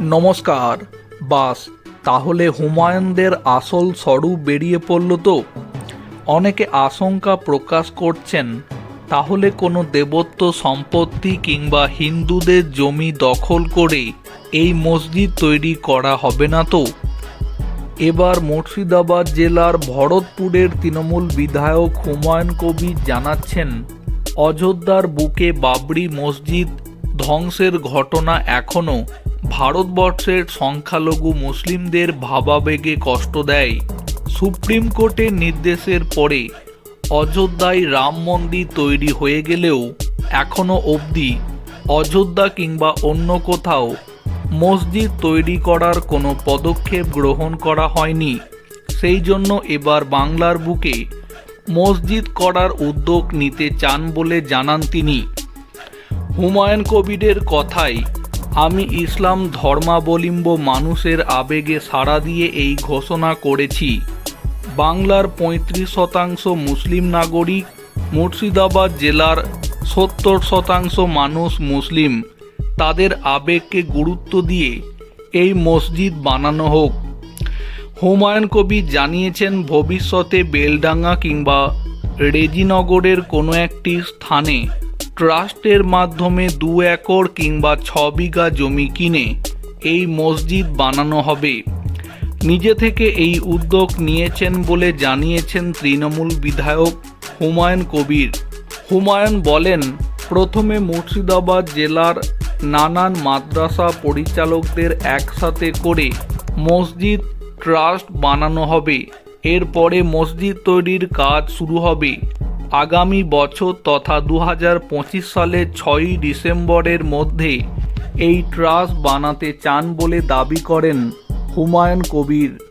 নমস্কার, বাস, তাহলে হুমায়ুনদের আসল স্বরূপ বেরিয়ে পড়ল তো? অনেকে আশঙ্কা প্রকাশ করছেন, তাহলে কোনো দেবত্ব সম্পত্তি কিংবা হিন্দুদের জমি দখল করে এই মসজিদ তৈরি করা হবে না তো? এবার মুর্শিদাবাদ জেলার ভরতপুরের তৃণমূল বিধায়ক হুমায়ুন কবির জানাচ্ছেন, অযোধ্যার বুকে বাবরি মসজিদ ধ্বংসের ঘটনা এখনও ভারতবর্ষের সংখ্যালঘু মুসলিমদের ভাবাবেগে কষ্ট দেয়। সুপ্রিম কোর্টের নির্দেশের পরে অযোধ্যায় রাম মন্দির তৈরি হয়ে গেলেও এখনও অবধি অযোধ্যা কিংবা অন্য কোথাও মসজিদ তৈরি করার কোনো পদক্ষেপ গ্রহণ করা হয়নি। সেই জন্য এবার বাংলার বুকে মসজিদ করার উদ্যোগ নিতে চান বলে জানান তিনি। হুমায়ুন কবিরের কথায় আমি ইসলাম ধর্মাবলম্ব মানুষের আবেগে সাড়া দিয়ে এই ঘোষণা করেছি। বাংলার পঁয়ত্রিশ শতাংশ মুসলিম নাগরিক, মুর্শিদাবাদ জেলার সত্তর শতাংশ মানুষ মুসলিম। তাদের আবেগকে গুরুত্ব দিয়ে এই মসজিদ বানানো হোক। হুমায়ুন কবির জানিয়েছেন, ভবিষ্যতে বেলডাঙ্গা কিংবা রেজিনগরের কোনো একটি স্থানে ট্রাস্টের মাধ্যমে দু একর কিংবা ছ বিঘা জমি কিনে এই মসজিদ বানানো হবে। নিজে থেকে এই উদ্যোগ নিয়েছেন বলে জানিয়েছেন তৃণমূল বিধায়ক হুমায়ুন কবির। হুমায়ুন বলেন, প্রথমে মুর্শিদাবাদ জেলার নানান মাদ্রাসা পরিচালকদের একসাথে করে মসজিদ ট্রাস্ট বানানো হবে। এরপরে মসজিদ তৈরির কাজ শুরু হবে। আগামী বছর তথা দু হাজার পঁচিশ সালের ছয়ই ডিসেম্বরের মধ্যে এই ট্রাস্ট বানাতে চান বলে দাবি করেন হুমায়ুন কবির।